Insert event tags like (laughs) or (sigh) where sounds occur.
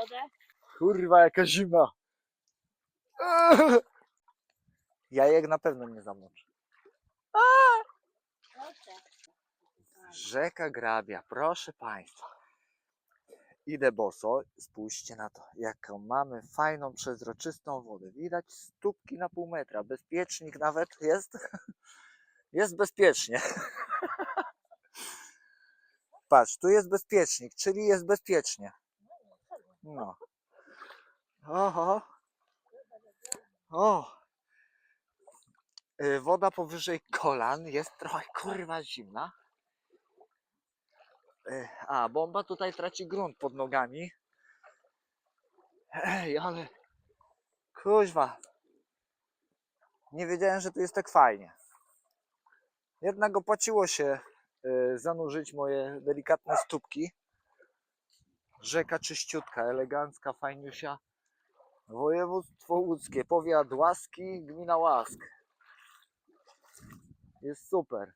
wodę. Kurwa, jaka zima. (laughs) Jajek na pewno nie zamoczę. Proszę. Rzeka Grabia, proszę Państwa. Idę boso, spójrzcie na to, jaką mamy fajną, przezroczystą wodę. Widać stópki na pół metra, bezpiecznik nawet jest. (laughs) Jest bezpiecznie. (laughs) Patrz, tu jest bezpiecznik, czyli jest bezpiecznie. No. Oho. O. Y, Woda powyżej kolan jest trochę kurwa zimna. Y, A, bomba tutaj traci grunt pod nogami. Ej, ale kuźwa. Nie wiedziałem, że tu jest tak fajnie. Jednak opłaciło się y, zanurzyć moje delikatne stópki. Rzeka czyściutka, elegancka, fajniusia. Województwo łódzkie, powiat Łaski, gmina Łask. Jest super.